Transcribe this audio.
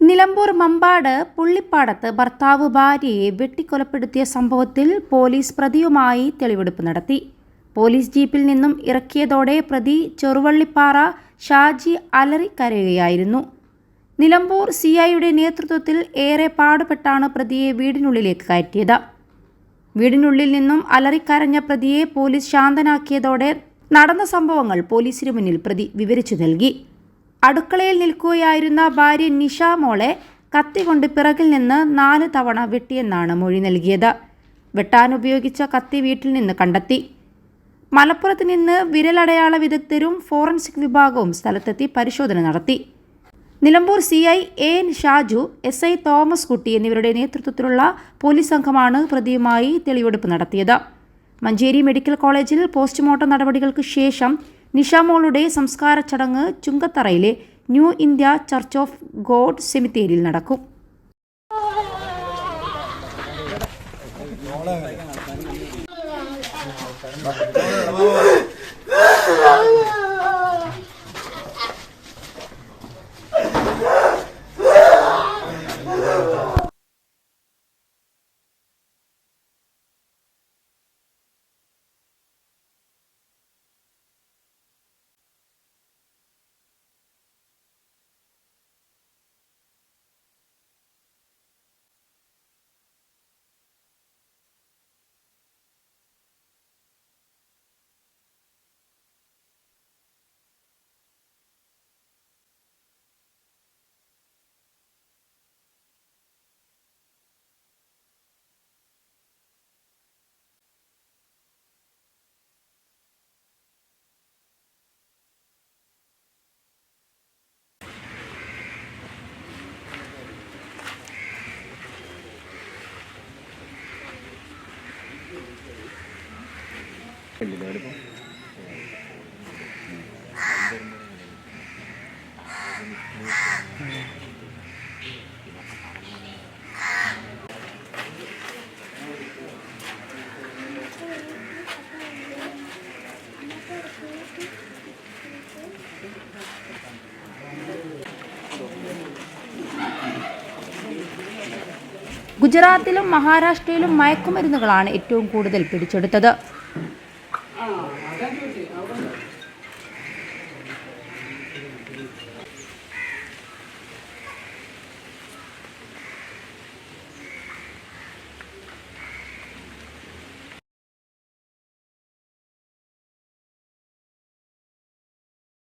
നിലമ്പൂർ മമ്പാട് പുള്ളിപ്പാടത്ത് ഭർത്താവ് ഭാര്യയെ വെട്ടിക്കൊലപ്പെടുത്തിയ സംഭവത്തിൽ പോലീസ് പ്രതിയുമായി തെളിവെടുപ്പ് നടത്തി. പോലീസ് ജീപ്പിൽ നിന്നും ഇറക്കിയതോടെ പ്രതി ചെറുവള്ളിപ്പാറ ഷാജി അലറി കരയുകയായിരുന്നു നിലമ്പൂർ സി ഐയുടെ നേതൃത്വത്തിൽ ഏറെ പാടുപെട്ടാണ് പ്രതിയെ വീടിനുള്ളിലേക്ക് കയറ്റിയത്. വീടിനുള്ളിൽ നിന്നും അലറിക്കരഞ്ഞ പ്രതിയെ പോലീസ് ശാന്തനാക്കിയതോടെ നടന്ന സംഭവങ്ങൾ പോലീസിനു മുന്നിൽ പ്രതി വിവരിച്ചു നൽകി. അടുക്കളയിൽ നിൽക്കുകയായിരുന്ന ഭാര്യ നിഷ മോളെ കത്തി കൊണ്ട് പിറകിൽ നിന്ന് നാല് തവണ വെട്ടിയെന്നാണ് മൊഴി നൽകിയത്. വെട്ടാൻ ഉപയോഗിച്ച കത്തി വീട്ടിൽ നിന്ന് കണ്ടെത്തി. മലപ്പുറത്ത് നിന്ന് വിരലടയാള വിദഗ്ധരും ഫോറൻസിക് വിഭാഗവും സ്ഥലത്തെത്തി പരിശോധന നടത്തി. Nilambur C I N Shaju S I Thomas Kutty എന്നിവരുടെ നേതൃത്വത്തിലുള്ള പോലീസ് സംഘമാണ് പ്രതിയുമായി തെളിവെടുപ്പ് നടത്തിയത്. മഞ്ചേരി മെഡിക്കൽ കോളേജിൽ പോസ്റ്റ്മോർട്ടം നടപടികൾക്ക് ശേഷം നിഷാമോളുടെ സംസ്കാര ചടങ്ങ് ചുങ്കത്തറയിലെ New India Church of God സെമിത്തേരിയിൽ നടക്കും. ഗുജറാത്തിലും മഹാരാഷ്ട്രയിലും മയക്കുമരുന്നുകളാണ് ഏറ്റവും കൂടുതൽ പിടിച്ചെടുത്തത്. Oh, now